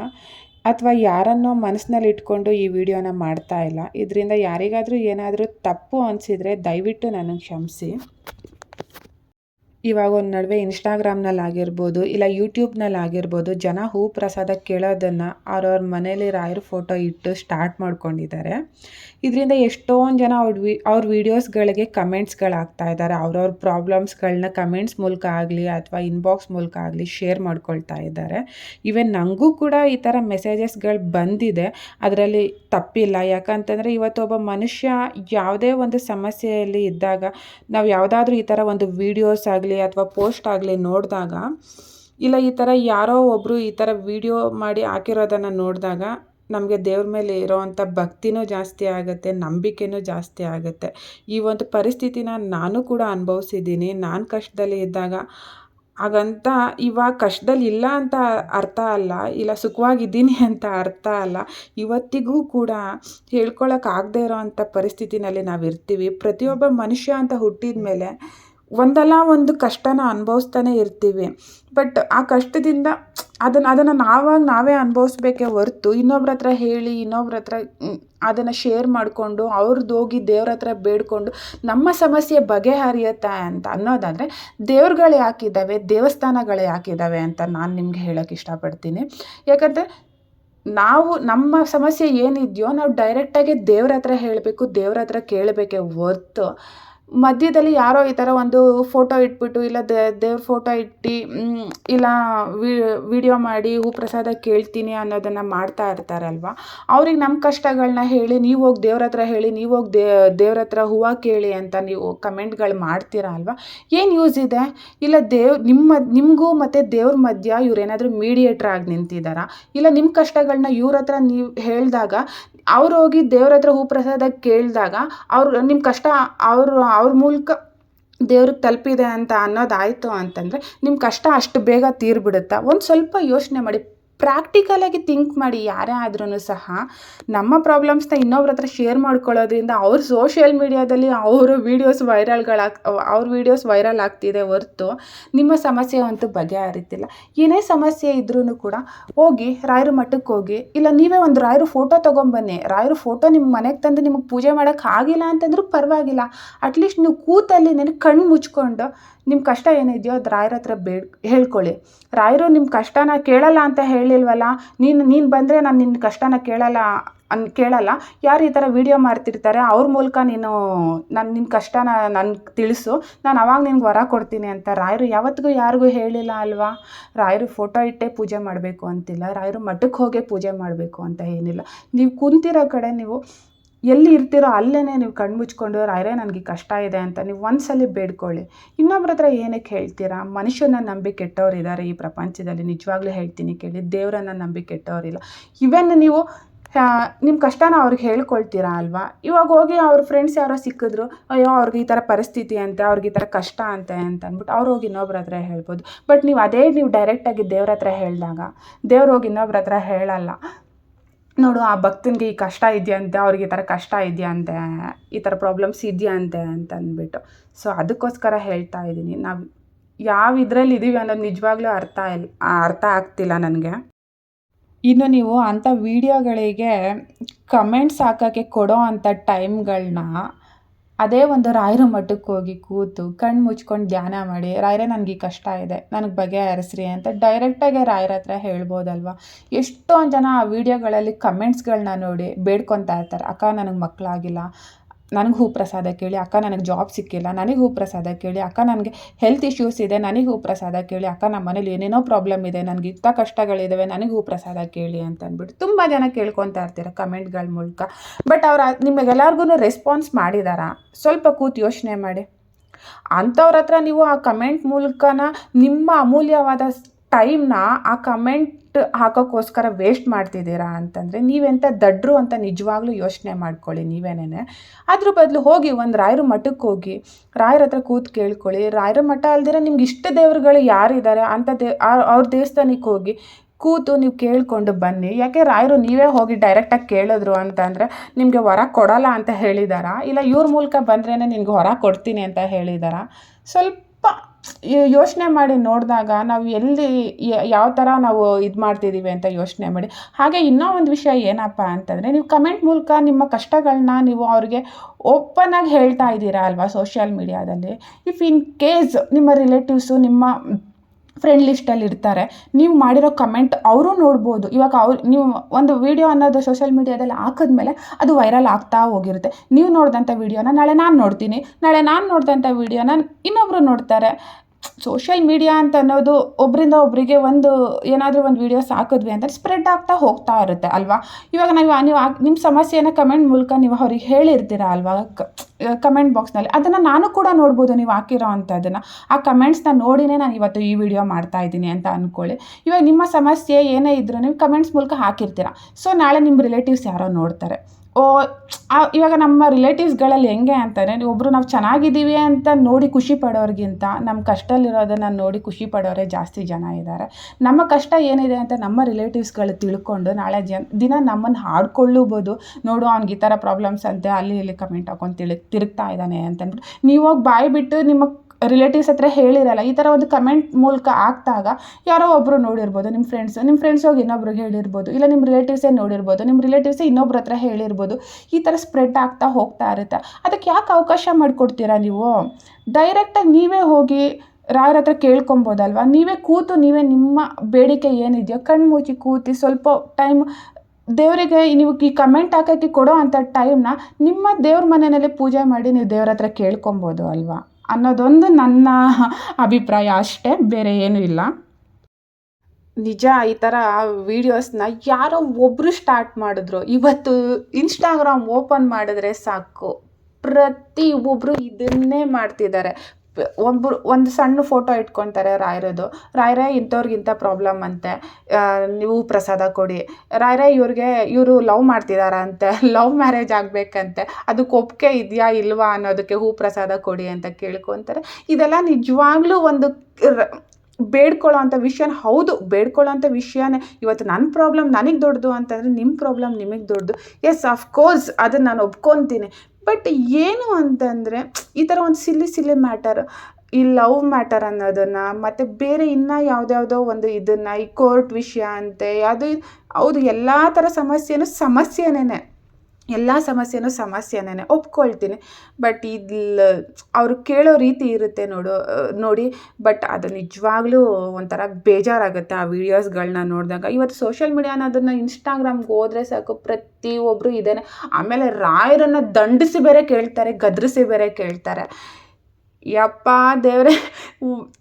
ಅಥವಾ ಯಾರನ್ನೋ ಮನಸ್ಸಿನಲ್ಲಿ ಇಟ್ಕೊಂಡು ಈ ವಿಡಿಯೋನ ಮಾಡ್ತಾ ಇಲ್ಲ. ಇದರಿಂದ ಯಾರಿಗಾದರೂ ಏನಾದರೂ ತಪ್ಪು ಅನಿಸಿದರೆ ದಯವಿಟ್ಟು ನನಗೆ ಕ್ಷಮಿಸಿ. ಇವಾಗ ಒಂದು ನಡುವೆ ಇನ್ಸ್ಟಾಗ್ರಾಮ್ನಲ್ಲಿ ಆಗಿರ್ಬೋದು, ಇಲ್ಲ ಯೂಟ್ಯೂಬ್ನಲ್ಲಿ ಆಗಿರ್ಬೋದು, ಜನ ಹೂ ಪ್ರಸಾದ ಕೇಳೋದನ್ನು ಅವ್ರವ್ರ ಮನೇಲಿ ರಾಯರ ಫೋಟೋ ಇಟ್ಟು ಸ್ಟಾರ್ಟ್ ಮಾಡ್ಕೊಂಡಿದ್ದಾರೆ. ಇದರಿಂದ ಎಷ್ಟೊಂದು ಜನ ಅವ್ರ ವಿ, ಅವ್ರ ವೀಡಿಯೋಸ್ಗಳಿಗೆ ಕಮೆಂಟ್ಸ್ಗಳಾಗ್ತಾ ಇದ್ದಾರೆ. ಅವ್ರವ್ರ ಪ್ರಾಬ್ಲಮ್ಸ್ಗಳನ್ನ ಕಮೆಂಟ್ಸ್ ಮೂಲಕ ಆಗಲಿ ಅಥವಾ ಇನ್ಬಾಕ್ಸ್ ಮೂಲಕ ಆಗಲಿ ಶೇರ್ ಮಾಡ್ಕೊಳ್ತಾ ಇದ್ದಾರೆ. ಈವನ್ ನನಗೂ ಕೂಡ ಈ ಥರ ಮೆಸೇಜಸ್ಗಳು ಬಂದಿದೆ. ಅದರಲ್ಲಿ ತಪ್ಪಿಲ್ಲ. ಯಾಕಂತಂದರೆ ಇವತ್ತು ಒಬ್ಬ ಮನುಷ್ಯ ಯಾವುದೇ ಒಂದು ಸಮಸ್ಯೆಯಲ್ಲಿ ಇದ್ದಾಗ ನಾವು ಯಾವುದಾದ್ರೂ ಈ ಥರ ಒಂದು ವೀಡಿಯೋಸ್ ಆಗಲಿ ಅಥವಾ ಪೋಸ್ಟ್ ಆಗಲಿ ನೋಡಿದಾಗ, ಇಲ್ಲ ಈ ಥರ ಯಾರೋ ಒಬ್ಬರು ಈ ಥರ ವಿಡಿಯೋ ಮಾಡಿ ಹಾಕಿರೋದನ್ನು ನೋಡಿದಾಗ ನಮಗೆ ದೇವ್ರ ಮೇಲೆ ಇರೋವಂಥ ಭಕ್ತಿನೂ ಜಾಸ್ತಿ ಆಗುತ್ತೆ, ನಂಬಿಕೆನೂ ಜಾಸ್ತಿ ಆಗುತ್ತೆ. ಈ ಒಂದು ಪರಿಸ್ಥಿತಿನ ನಾನು ಕೂಡ ಅನುಭವಿಸಿದ್ದೀನಿ. ನಾನು ಕಷ್ಟದಲ್ಲಿ ಇದ್ದಾಗ ಹಾಗಂತ ಇವಾಗ ಕಷ್ಟದಲ್ಲಿ ಇಲ್ಲ ಅಂತ ಅರ್ಥ ಅಲ್ಲ, ಇಲ್ಲ ಸುಖವಾಗಿದ್ದೀನಿ ಅಂತ ಅರ್ಥ ಅಲ್ಲ, ಇವತ್ತಿಗೂ ಕೂಡ ಹೇಳ್ಕೊಳಕ್ಕೆ ಇರೋ ಅಂಥ ಪರಿಸ್ಥಿತಿನಲ್ಲಿ ನಾವು ಇರ್ತೀವಿ ಪ್ರತಿಯೊಬ್ಬ ಮನುಷ್ಯ ಅಂತ ಹುಟ್ಟಿದ ಮೇಲೆ ಒಂದಲ್ಲ ಒಂದು ಕಷ್ಟನ ಅನುಭವಿಸ್ತಾನೆ ಇರ್ತೀವಿ. ಬಟ್ ಆ ಕಷ್ಟದಿಂದ ಅದನ್ನು ಅದನ್ನು ನಾವಾಗ ನಾವೇ ಅನುಭವಿಸ್ಬೇಕೇ ಹೊರ್ತು ಇನ್ನೊಬ್ರ ಹತ್ರ ಹೇಳಿ, ಇನ್ನೊಬ್ರ ಹತ್ರ ಅದನ್ನು ಶೇರ್ ಮಾಡಿಕೊಂಡು ಅವ್ರದ್ದು ಹೋಗಿ ದೇವ್ರ ಹತ್ರ ಬೇಡಿಕೊಂಡು ನಮ್ಮ ಸಮಸ್ಯೆ ಬಗೆಹರಿಯುತ್ತೆ ಅಂತ ಅನ್ನೋದಾದರೆ ದೇವ್ರುಗಳು ಯಾಕಿದ್ದಾವೆ ದೇವಸ್ಥಾನಗಳು ಯಾಕಿದ್ದಾವೆ ಅಂತ ನಾನು ನಿಮ್ಗೆ ಹೇಳೋಕ್ಕೆ ಇಷ್ಟಪಡ್ತೀನಿ. ಯಾಕಂದರೆ ನಾವು ನಮ್ಮ ಸಮಸ್ಯೆ ಏನಿದೆಯೋ ನಾವು ಡೈರೆಕ್ಟಾಗಿ ದೇವ್ರ ಹತ್ರ ಹೇಳಬೇಕು, ದೇವ್ರ ಹತ್ರ ಕೇಳಬೇಕೆ ಹೊರ್ತು. ಮಧ್ಯದಲ್ಲಿ ಯಾರೋ ಈ ಥರ ಒಂದು ಫೋಟೋ ಇಟ್ಬಿಟ್ಟು ಇಲ್ಲ ದೇವ್ರ ಫೋಟೋ ಇಟ್ಟು ಇಲ್ಲ ವಿಡಿಯೋ ಮಾಡಿ ಹೂ ಪ್ರಸಾದ ಕೇಳ್ತೀನಿ ಅನ್ನೋದನ್ನು ಮಾಡ್ತಾ ಇರ್ತಾರಲ್ವ? ಅವ್ರಿಗೆ ನಮ್ಮ ಕಷ್ಟಗಳನ್ನ ಹೇಳಿ, ನೀವು ಹೋಗಿ ದೇವ್ರ ಹತ್ರ ಹೇಳಿ, ನೀವು ಹೋಗಿ ದೇ ದೇವ್ರ ಹತ್ರ ಹೂವು ಕೇಳಿ ಅಂತ ನೀವು ಕಮೆಂಟ್ಗಳು ಮಾಡ್ತೀರಾ ಅಲ್ವಾ? ಏನು ಯೂಸ್ ಇದೆ? ಇಲ್ಲ ದೇವ್ ನಿಮ್ಮ, ನಿಮಗೂ ಮತ್ತು ದೇವ್ರ ಮಧ್ಯ ಇವ್ರೇನಾದರೂ ಮೀಡಿಯೇಟ್ರ್ ಆಗಿ ನಿಂತಿದ್ದಾರಾ ಇಲ್ಲ ನಿಮ್ಮ ಕಷ್ಟಗಳನ್ನ ಇವ್ರ ಹತ್ರ ನೀವು ಹೇಳಿದಾಗ ಅವ್ರು ಹೋಗಿ ದೇವ್ರ ಹತ್ರ ಹೂ ಪ್ರಸಾದ ಕೇಳಿದಾಗ ಅವ್ರು ನಿಮ್ಮ ಕಷ್ಟ ಅವರು, ಅವ್ರ ಮೂಲಕ ದೇವ್ರಿಗೆ ತಲುಪಿದೆ ಅಂತ ಅನ್ನೋದಾಯಿತು ಅಂತಂದರೆ ನಿಮ್ಮ ಕಷ್ಟ ಅಷ್ಟು ಬೇಗ ತೀರ್ಬಿಡುತ್ತಾ? ಒಂದು ಸ್ವಲ್ಪ ಯೋಚನೆ ಮಾಡಿ. ಪ್ರಾಕ್ಟಿಕಲಾಗಿ ಥಿಂಕ್ ಮಾಡಿ ಯಾರೇ ಆದ್ರೂ ಸಹ ನಮ್ಮ ಪ್ರಾಬ್ಲಮ್ಸ್ನ ಇನ್ನೊಬ್ರ ಹತ್ರ ಶೇರ್ ಮಾಡ್ಕೊಳ್ಳೋದ್ರಿಂದ ಅವ್ರ ಸೋಷಿಯಲ್ ಮೀಡಿಯಾದಲ್ಲಿ ಅವರು ವೀಡಿಯೋಸ್ ವೈರಲ್ಗಳಾಗ್ ಅವ್ರ ವೀಡಿಯೋಸ್ ವೈರಲ್ ಆಗ್ತಿದೆ ಹೊರ್ತು ನಿಮ್ಮ ಸಮಸ್ಯೆ ಅಂತೂ ಬಗೆಹರಿತಿಲ್ಲ. ಏನೇ ಸಮಸ್ಯೆ ಇದ್ರೂ ಕೂಡ ಹೋಗಿ ರಾಯರ ಮಠಕ್ಕೆ ಹೋಗಿ, ಇಲ್ಲ ನೀವೇ ಒಂದು ರಾಯರು ಫೋಟೋ ತೊಗೊಂಬನ್ನಿ, ರಾಯರು ಫೋಟೋ ನಿಮ್ಮ ಮನೆಗೆ ತಂದು ನಿಮಗೆ ಪೂಜೆ ಮಾಡೋಕ್ಕೆ ಆಗಿಲ್ಲ ಅಂತಂದ್ರೂ ಪರವಾಗಿಲ್ಲ. ಅಟ್ಲೀಸ್ಟ್ ನೀವು ಕೂತಲ್ಲಿ ನನಗೆ ಕಣ್ಣು ಮುಚ್ಕೊಂಡು ನಿಮ್ಮ ಕಷ್ಟ ಏನಿದೆಯೋ ಅದು ರಾಯರ ಹತ್ರ ಬೇಡ್, ಹೇಳ್ಕೊಳ್ಳಿ. ರಾಯರು ನಿಮ್ಮ ಕಷ್ಟನ ಕೇಳಲ್ಲ ಅಂತ ಹೇಳಿಲ್ವಲ್ಲ? ನೀನು ನೀನು ಬಂದರೆ ನಾನು ನಿನ್ನ ಕಷ್ಟನ ಕೇಳಲ್ಲ ಅನ್, ಕೇಳಲ್ಲ. ಯಾರು ಈ ಥರ ವೀಡಿಯೋ ಮಾಡ್ತಿರ್ತಾರೆ? ಅವ್ರ ಮೂಲಕ ನೀನು ನಾನು ನಿನ್ನ ಕಷ್ಟನ ನನಗೆ ತಿಳಿಸು. ನಾನು ಅವಾಗ ನಿನ್ಗೆ ವರ ಕೊಡ್ತೀನಿ ಅಂತ. ರಾಯರು ಯಾವತ್ತಿಗೂ ಯಾರಿಗೂ ಹೇಳಿಲ್ಲ ಅಲ್ವಾ? ರಾಯರು ಫೋಟೋ ಇಟ್ಟೇ ಪೂಜೆ ಮಾಡಬೇಕು ಅಂತಿಲ್ಲ. ರಾಯರು ಮಠಕ್ಕೆ ಹೋಗೇ ಪೂಜೆ ಮಾಡಬೇಕು ಅಂತ ಏನಿಲ್ಲ. ನೀವು ಕುಂತಿರೋ ಕಡೆ ನೀವು ಎಲ್ಲಿ ಇರ್ತೀರೋ ಅಲ್ಲೇ ನೀವು ಕಣ್ಣು ಮುಚ್ಕೊಂಡು ಅರೆ, ನನಗೆ ಕಷ್ಟ ಇದೆ ಅಂತ ನೀವು ಒಂದ್ಸಲಿ ಬೇಡ್ಕೊಳ್ಳಿ. ಇನ್ನೊಬ್ರ ಹತ್ರ ಏನಕ್ಕೆ ಹೇಳ್ತೀರಾ? ಮನುಷ್ಯನ ನಂಬಿ ಕೆಟ್ಟವರಿದ್ದಾರೆ ಈ ಪ್ರಪಂಚದಲ್ಲಿ. ನಿಜವಾಗ್ಲೂ ಹೇಳ್ತೀನಿ ಕೇಳಿ, ದೇವರನ್ನ ನಂಬಿ ಕೆಟ್ಟವರಿಲ್ಲ ಇವನ್ ನೀವು ನಿಮ್ಮ ಕಷ್ಟನ ಅವ್ರಿಗೆ ಹೇಳ್ಕೊಳ್ತೀರಾ ಅಲ್ವಾ? ಇವಾಗ ಹೋಗಿ ಅವ್ರ ಫ್ರೆಂಡ್ಸ್ ಯಾರೋ ಸಿಕ್ಕಿದ್ರು, ಅಯ್ಯೋ, ಅವ್ರಿಗೆ ಈ ಥರ ಪರಿಸ್ಥಿತಿ ಅಂತೆ, ಅವ್ರಿಗೆ ಈ ಥರ ಕಷ್ಟ ಅಂತೆ ಅಂತ ಅಂದ್ಬಿಟ್ಟು ಅವ್ರು ಹೋಗಿ ಇನ್ನೊಬ್ರ ಹತ್ರ ಹೇಳ್ಬೋದು. ಬಟ್ ನೀವು ಅದೇ, ನೀವು ಡೈರೆಕ್ಟಾಗಿ ದೇವ್ರ ಹತ್ರ ಹೇಳಿದಾಗ, ದೇವ್ರು ಹೋಗಿ ಇನ್ನೊಬ್ರ ಹತ್ರ ಹೇಳಲ್ಲ. ನೋಡು, ಆ ಭಕ್ತನಿಗೆ ಈ ಕಷ್ಟ ಇದೆಯಂತೆ, ಅವ್ರಿಗೆ ಈ ಥರ ಕಷ್ಟ ಇದೆಯಂತೆ, ಈ ಥರ ಪ್ರಾಬ್ಲಮ್ಸ್ ಇದೆಯಂತೆ ಅಂತ ಅಂದ್ಬಿಟ್ಟು ಸೊ ಅದಕ್ಕೋಸ್ಕರ ಹೇಳ್ತಾ ಇದ್ದೀನಿ. ನಾವು ಯಾವ ಇದರಲ್ಲಿ ಇದ್ದೀವಿ ಅನ್ನೋದು ನಿಜವಾಗ್ಲೂ ಅರ್ಥ ಇಲ್ಲ ಅರ್ಥ ಆಗ್ತಿಲ್ಲ ನನಗೆ. ಇನ್ನು ನೀವು ಅಂಥ ವೀಡಿಯೋಗಳಿಗೆ ಕಮೆಂಟ್ಸ್ ಹಾಕೋಕ್ಕೆ ಕೊಡೋ ಅಂಥ ಟೈಮ್ಗಳನ್ನ ಅದೇ ಒಂದು ರಾಯರ ಮಠಕ್ಕೆ ಹೋಗಿ ಕೂತು ಕಣ್ಣು ಮುಚ್ಕೊಂಡು ಧ್ಯಾನ ಮಾಡಿ, ರಾಯರೇ, ನನಗೆ ಈ ಕಷ್ಟ ಇದೆ, ನನಗೆ ಬಗೆಹರಿಸ್ರಿ ಅಂತ ಡೈರೆಕ್ಟಾಗಿ ರಾಯರ ಹತ್ರ ಹೇಳ್ಬೋದಲ್ವ? ಎಷ್ಟೊಂದು ಜನ ಆ ವೀಡಿಯೋಗಳಲ್ಲಿ ಕಮೆಂಟ್ಸ್ಗಳನ್ನ ನೋಡಿ ಬೇಡ್ಕೊತಾ ಇರ್ತಾರೆ. ಅಕ್ಕ, ನನಗೆ ಮಕ್ಕಳಾಗಿಲ್ಲ ನನಗೆ ಹೂ ಪ್ರಸಾದ ಕೇಳಿ, ಅಕ್ಕ ನನಗೆ ಜಾಬ್ ಸಿಕ್ಕಿಲ್ಲ, ನನಗೆ ಹೂ ಪ್ರಸಾದ ಕೇಳಿ, ಅಕ್ಕ ನನಗೆ ಹೆಲ್ತ್ ಇಶ್ಯೂಸ್ ಇದೆ, ನನಗೆ ಹೂ ಪ್ರಸಾದ ಕೇಳಿ, ಅಕ್ಕ ನಮ್ಮ ಮನೇಲಿ ಏನೇನೋ ಪ್ರಾಬ್ಲಮ್ ಇದೆ, ನನಗೆ ಇಂಥ ಕಷ್ಟಗಳಿದ್ದಾವೆ ನನಗೆ ಹೂ ಪ್ರಸಾದ ಕೇಳಿ ಅಂತ ಅಂದ್ಬಿಟ್ಟು ತುಂಬ ಜನ ಕೇಳ್ಕೊತಾ ಇರ್ತೀರ ಕಮೆಂಟ್ಗಳ ಮೂಲಕ. ಬಟ್ ಅವ್ರು ನಿಮಗೆಲ್ಲರಿಗೂ ರೆಸ್ಪಾನ್ಸ್ ಮಾಡಿದಾರಾ? ಸ್ವಲ್ಪ ಕೂತು ಯೋಚನೆ ಮಾಡಿ. ಅಂಥವ್ರ ಹತ್ರ ನೀವು ಆ ಕಮೆಂಟ್ ಮೂಲಕನ ನಿಮ್ಮ ಅಮೂಲ್ಯವಾದ ಟೈಮ್ನ ಆ ಕಮೆಂಟ್ ಹಾಕೋಕ್ಕೋಸ್ಕರ ವೇಸ್ಟ್ ಮಾಡ್ತಿದ್ದೀರಾ ಅಂತಂದರೆ ನೀವೆಂಥ ದಡ್ರು ಅಂತ ನಿಜವಾಗ್ಲೂ ಯೋಚನೆ ಮಾಡ್ಕೊಳ್ಳಿ ನೀವೇನೇ ಅದ್ರ ಬದಲು ಹೋಗಿ ಒಂದು ರಾಯರ ಮಠಕ್ಕೆ ಹೋಗಿ, ರಾಯರ ಹತ್ರ ಕೂತು ಕೇಳ್ಕೊಳ್ಳಿ. ರಾಯರ ಮಠ ಅಲ್ದಿರ ನಿಮ್ಗೆ ಇಷ್ಟ ದೇವರುಗಳು ಯಾರಿದ್ದಾರೆ? ಅಂಥ ದೇ ಅವ್ರ ದೇವಸ್ಥಾನಕ್ಕೆ ಹೋಗಿ ಕೂತು ನೀವು ಕೇಳಿಕೊಂಡು ಬನ್ನಿ. ಯಾಕೆ ರಾಯರು ನೀವೇ ಹೋಗಿ ಡೈರೆಕ್ಟಾಗಿ ಕೇಳಿದ್ರು ಅಂತಂದರೆ ನಿಮಗೆ ಹೊರ ಕೊಡೋಲ್ಲ ಅಂತ ಹೇಳಿದಾರಾ? ಇಲ್ಲ ಇವ್ರ ಮೂಲಕ ಬಂದ್ರೇ ನಿಮ್ಗೆ ಹೊರ ಕೊಡ್ತೀನಿ ಅಂತ ಹೇಳಿದಾರಾ? ಸ್ವಲ್ಪ ಯೋಚನೆ ಮಾಡಿ ನೋಡಿದಾಗ ನಾವು ಎಲ್ಲಿ ಯಾವ ಥರ ನಾವು ಇದು ಮಾಡ್ತಿದ್ದೀವಿ ಅಂತ ಯೋಚನೆ ಮಾಡಿ. ಹಾಗೆ ಇನ್ನೂ ಒಂದು ವಿಷಯ ಏನಪ್ಪ ಅಂತಂದರೆ ನೀವು ಕಮೆಂಟ್ ಮೂಲಕ ನಿಮ್ಮ ಕಷ್ಟಗಳನ್ನ ನೀವು ಅವ್ರಿಗೆ ಓಪನಾಗಿ ಹೇಳ್ತಾ ಇದ್ದೀರಾ ಅಲ್ವಾ ಸೋಷಿಯಲ್ ಮೀಡಿಯಾದಲ್ಲಿ ಇಫ್ ಇನ್ ಕೇಸ್ ನಿಮ್ಮ ರಿಲೇಟಿವ್ಸು ನಿಮ್ಮ ಫ್ರೆಂಡ್ ಲಿಸ್ಟಲ್ಲಿ ಇರ್ತಾರೆ. ನೀವು ಮಾಡಿರೋ ಕಮೆಂಟ್ ಅವರು ನೋಡ್ಬೋದು. ಇವಾಗ ಅವ್ರು ನೀವು ಒಂದು ವಿಡಿಯೋ ಅನ್ನೋದು ಸೋಷಿಯಲ್ ಮೀಡಿಯಾದಲ್ಲಿ ಹಾಕಿದ್ಮೇಲೆ ಅದು ವೈರಲ್ ಆಗ್ತಾ ಹೋಗಿರುತ್ತೆ. ನೀವು ನೋಡಿದಂಥ ವೀಡಿಯೋನ ನಾಳೆ ನಾನು ನೋಡ್ತೀನಿ. ನಾಳೆ ನಾನು ನೋಡಿದಂಥ ವೀಡಿಯೋನ ಇನ್ನೊಬ್ಬರು ನೋಡ್ತಾರೆ. ಸೋಷಿಯಲ್ ಮೀಡಿಯಾ ಅಂತ ಅನ್ನೋದು ಒಬ್ಬರಿಂದ ಒಬ್ಬರಿಗೆ ಒಂದು ಏನಾದರೂ ಒಂದು ವೀಡಿಯೋಸ್ ಹಾಕಿದ್ವಿ ಅಂತ ಸ್ಪ್ರೆಡ್ ಆಗ್ತಾ ಹೋಗ್ತಾ ಇರುತ್ತೆ ಅಲ್ವಾ? ಇವಾಗ ನಾವು ನೀವು ನಿಮ್ಮ ಸಮಸ್ಯೆನ ಕಮೆಂಟ್ ಮೂಲಕ ನೀವು ಅವ್ರಿಗೆ ಹೇಳಿರ್ತೀರ ಅಲ್ವಾ? ಕಮೆಂಟ್ ಬಾಕ್ಸ್ನಲ್ಲಿ ಅದನ್ನು ನಾನು ಕೂಡ ನೋಡ್ಬೋದು ನೀವು ಹಾಕಿರೋ ಅಂಥದ್ದನ್ನು. ಆ ಕಮೆಂಟ್ಸ್ನ ನೋಡಿನೇ ನಾನು ಇವತ್ತು ಈ ವಿಡಿಯೋ ಮಾಡ್ತಾ ಇದ್ದೀನಿ ಅಂತ ಅಂದ್ಕೊಳ್ಳಿ ಇವಾಗ ನಿಮ್ಮ ಸಮಸ್ಯೆ ಏನೇ ಇದ್ದರೂ ನೀವು ಕಮೆಂಟ್ಸ್ ಮೂಲಕ ಹಾಕಿರ್ತೀರ. ಸೊ ನಾಳೆ ನಿಮ್ಮ ರಿಲೇಟಿವ್ಸ್ ಯಾರೋ ನೋಡ್ತಾರೆ. ಓ ಇವಾಗ ನಮ್ಮ ರಿಲೇಟಿವ್ಸ್ಗಳಲ್ಲಿ ಹೆಂಗೆ ಅಂತಾರೆ ಒಬ್ಬರು ನಾವು ಚೆನ್ನಾಗಿದ್ದೀವಿ ಅಂತ ನೋಡಿ ಖುಷಿ ಪಡೋರಿಗಿಂತ ನಮ್ಮ ಕಷ್ಟದಲ್ಲಿರೋದನ್ನು ನೋಡಿ ಖುಷಿ ಪಡೋರೇ ಜಾಸ್ತಿ ಜನ ಇದ್ದಾರೆ. ನಮ್ಮ ಕಷ್ಟ ಏನಿದೆ ಅಂತ ನಮ್ಮ ರಿಲೇಟಿವ್ಸ್ಗಳು ತಿಳ್ಕೊಂಡು ನಾಳೆ ಜನ ದಿನ ನಮ್ಮನ್ನು ಹಾಡ್ಕೊಳ್ಳೂಬೋದು. ನೋಡು ಅವ್ನಿಗೆ ಈ ಥರ ಪ್ರಾಬ್ಲಮ್ಸ್ ಅಂತೆ, ಅಲ್ಲಿ ಇಲ್ಲಿ ಕಮೆಂಟ್ ಹಾಕೊಂಡು ತಿಳಿ, ತಿರುಗ್ತಾ ಇದ್ದಾನೆ ಅಂತಂದ್ಬಿಟ್ಟು ನೀವಾಗ ಬಾಯಿ ಬಿಟ್ಟು ನಿಮ್ಮ ರಿಲೇಟಿವ್ಸ್ ಹತ್ರ ಹೇಳಿರಲ್ಲ, ಈ ಥರ ಒಂದು ಕಮೆಂಟ್ ಮೂಲಕ ಆಗ್ತಾಗ ಯಾರೋ ಒಬ್ಬರು ನೋಡಿರ್ಬೋದು ನಿಮ್ಮ ಫ್ರೆಂಡ್ಸ್ ನಿಮ್ಮ ಫ್ರೆಂಡ್ಸ್ ಹೋಗಿ ಇನ್ನೊಬ್ರಿಗೆ ಹೇಳಿರ್ಬೋದು, ಇಲ್ಲ ನಿಮ್ಮ ರಿಲೇಟಿವ್ಸೇ ನೋಡಿರ್ಬೋದು ನಿಮ್ಮ ರಿಲೇಟಿವ್ಸೇ ಇನ್ನೊಬ್ರ ಹತ್ರ ಹೇಳಿರ್ಬೋದು, ಈ ಥರ ಸ್ಪ್ರೆಡ್ ಆಗ್ತಾ ಹೋಗ್ತಾ ಇರುತ್ತೆ. ಅದಕ್ಕೆ ಯಾಕೆ ಅವಕಾಶ ಮಾಡಿಕೊಡ್ತೀರಾ ನೀವು? ಡೈರೆಕ್ಟಾಗಿ ನೀವೇ ಹೋಗಿ ರಾಯರ ಹತ್ರ ಕೇಳ್ಕೊಬೋದಲ್ವಾ? ನೀವೇ ಕೂತು, ನೀವೇ ನಿಮ್ಮ ಬೇಡಿಕೆ ಏನಿದೆಯೋ ಕಣ್ಣು ಮುಚ್ಚಿ ಕೂತಿ ಸ್ವಲ್ಪ ಟೈಮ್ ದೇವರಿಗೆ ನೀವು ಈ ಕಮೆಂಟ್ ಹಾಕೋಕ್ಕೆ ಕೊಡೋ ಅಂಥ ಟೈಮ್ನ ನಿಮ್ಮ ದೇವ್ರ ಮನೆಯಲ್ಲಿ ಪೂಜೆ ಮಾಡಿ ನೀವು ದೇವ್ರ ಹತ್ರ ಕೇಳ್ಕೊಬೋದು ಅಲ್ವಾ? ಅನ್ನೋದೊಂದು ನನ್ನ ಅಭಿಪ್ರಾಯ ಅಷ್ಟೇ, ಬೇರೆ ಏನೂ ಇಲ್ಲ. ನಿಜ, ಈ ಥರ ವೀಡಿಯೋಸ್ನ ಯಾರೋ ಒಬ್ಬರು ಸ್ಟಾರ್ಟ್ ಮಾಡಿದ್ರು. ಇವತ್ತು ಇನ್ಸ್ಟಾಗ್ರಾಮ್ ಓಪನ್ ಮಾಡಿದ್ರೆ ಸಾಕು. ಪ್ರತಿ ಒಬ್ಬರು ಇದನ್ನೇ ಮಾಡ್ತಿದ್ದಾರೆ. ಒಬ್ಬರು ಒಂದು ಸಣ್ಣ ಫೋಟೋ ಇಟ್ಕೊತಾರೆ ರಾಯರದು. ರಾಯರೇ ಇಂಥವ್ರಿಗಿಂತ ಪ್ರಾಬ್ಲಮ್ ಅಂತೆ. ನೀವು ಪ್ರಸಾದ ಕೊಡಿ. ರಾಯರೇ ಇವ್ರಿಗೆ, ಇವರು ಲವ್ ಮಾಡ್ತಿದಾರಂತೆ ಲವ್ ಮ್ಯಾರೇಜ್ ಆಗಬೇಕಂತೆ. ಅದಕ್ಕೆ ಒಪ್ಪಿಗೆ ಇದೆಯಾ ಇಲ್ವಾ ಅನ್ನೋದಕ್ಕೆ ಹೂ ಪ್ರಸಾದ ಕೊಡಿ ಅಂತ ಕೇಳ್ಕೊತಾರೆ. ಇದೆಲ್ಲ ನಿಜವಾಗ್ಲೂ ಒಂದು ಬೇಡ್ಕೊಳ್ಳೋ ಅಂಥ ವಿಷಯನ, ಹೌದು ಬೇಡ್ಕೊಳ್ಳೋ ಅಂಥ ವಿಷಯನೇ. ಇವತ್ತು ನನ್ನ ಪ್ರಾಬ್ಲಮ್ ನನಗೆ ದೊಡ್ಡದು ಅಂತಂದರೆ ನಿಮ್ಮ ಪ್ರಾಬ್ಲಮ್ ನಿಮಗೆ ದೊಡ್ಡದು. ಎಸ್ ಅಫ್ಕೋರ್ಸ್ ಅದನ್ನು ನಾನು ಒಪ್ಕೊತೀನಿ. ಬಟ್ ಏನು ಅಂತಂದರೆ, ಈ ಥರ ಒಂದು ಸಿಲ್ಲಿ ಸಿಲ್ಲಿ ಮ್ಯಾಟರ್ ಈ ಲವ್ ಮ್ಯಾಟರ್ ಅನ್ನೋದನ್ನು, ಮತ್ತು ಬೇರೆ ಇನ್ನೂ ಯಾವುದ್ಯಾವುದೋ ಒಂದು ಇದನ್ನು, ಈ ಕೋರ್ಟ್ ವಿಷಯ ಅಂತೆ, ಅದು, ಹೌದು, ಎಲ್ಲ ಥರ ಸಮಸ್ಯೆನೂ ಸಮಸ್ಯೆನೇ ಎಲ್ಲ ಸಮಸ್ಯೆನೂ ಸಮಸ್ಯೆನೇ ಒಪ್ಕೊಳ್ತೀನಿ. ಬಟ್ ಇಲ್ಲ ಅವರು ಕೇಳೋ ರೀತಿ ಇರುತ್ತೆ ನೋಡು, ನೋಡಿ ಬಟ್ ಅದು ನಿಜವಾಗ್ಲೂ ಒಂಥರ ಬೇಜಾರಾಗುತ್ತೆ ಆ ವೀಡಿಯೋಸ್ಗಳನ್ನ ನೋಡಿದಾಗ. ಇವತ್ತು ಸೋಷಿಯಲ್ ಮೀಡಿಯಾ ಅನ್ನೋದನ್ನು ಇನ್ಸ್ಟಾಗ್ರಾಮ್ಗೆ ಹೋದರೆ ಸಾಕು ಪ್ರತಿಯೊಬ್ಬರು ಇದೇನೆ. ಆಮೇಲೆ ರಾಯರನ್ನು ದಂಡಿಸಿ ಬೇರೆ ಕೇಳ್ತಾರೆ, ಗದ್ರಿಸಿ ಬೇರೆ ಕೇಳ್ತಾರೆ. ಯಪ್ಪ ದೇವರೇ